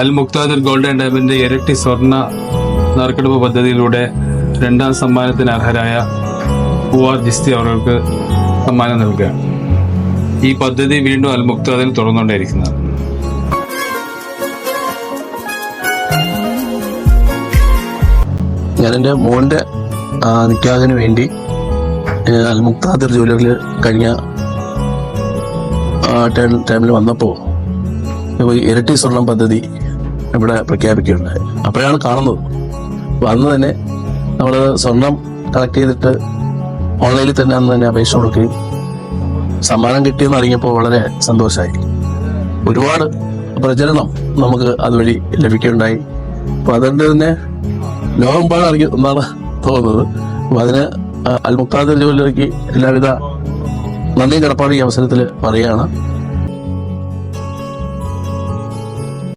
അൽ മുക്താദർ gold ഇരട്ടി സ്വർണ നറുക്കെടുപ്പ് പദ്ധതിയിലൂടെ രണ്ടാം സമ്മാനത്തിന് അർഹരായ പൂവാർ ജിസ്തി അവർക്ക് സമ്മാനം നൽകുക ഈ പദ്ധതി വീണ്ടും അൽ മുക്താദിൽ തുറന്നുകൊണ്ടേയിരിക്കുന്നത് ഞാൻ എന്റെ മോന്റെ നിക്കാഹിന് വേണ്ടി അൽ മുക്താദിർ ജ്വല്ലറിൽ കഴിഞ്ഞ ടൈമിൽ വന്നപ്പോൾ ഇരട്ടി സ്വർണം പദ്ധതി ഇവിടെ പ്രഖ്യാപിക്കുകയുണ്ടായി. അപ്പോഴാണ് കാണുന്നത്. വന്ന് തന്നെ നമ്മൾ സ്വർണം കളക്ട് ചെയ്തിട്ട് ഓൺലൈനിൽ തന്നെ അന്ന് തന്നെ അപേക്ഷ കൊടുക്കുകയും സമ്മാനം കിട്ടിയെന്ന് അറിഞ്ഞപ്പോൾ വളരെ സന്തോഷമായി. ഒരുപാട് പ്രചരണം നമുക്ക് അതുവഴി ലഭിക്കുകയുണ്ടായി. അപ്പോൾ അതുകൊണ്ട് തന്നെ ലോകമ്പാട് അറിയും എന്നാണ് തോന്നുന്നത്. അപ്പൊ അതിന് അൽമുക്താദ് ജോലിക്ക് എല്ലാവിധ നന്ദി കടപ്പാട് ഈ അവസരത്തിൽ പറയുകയാണ്.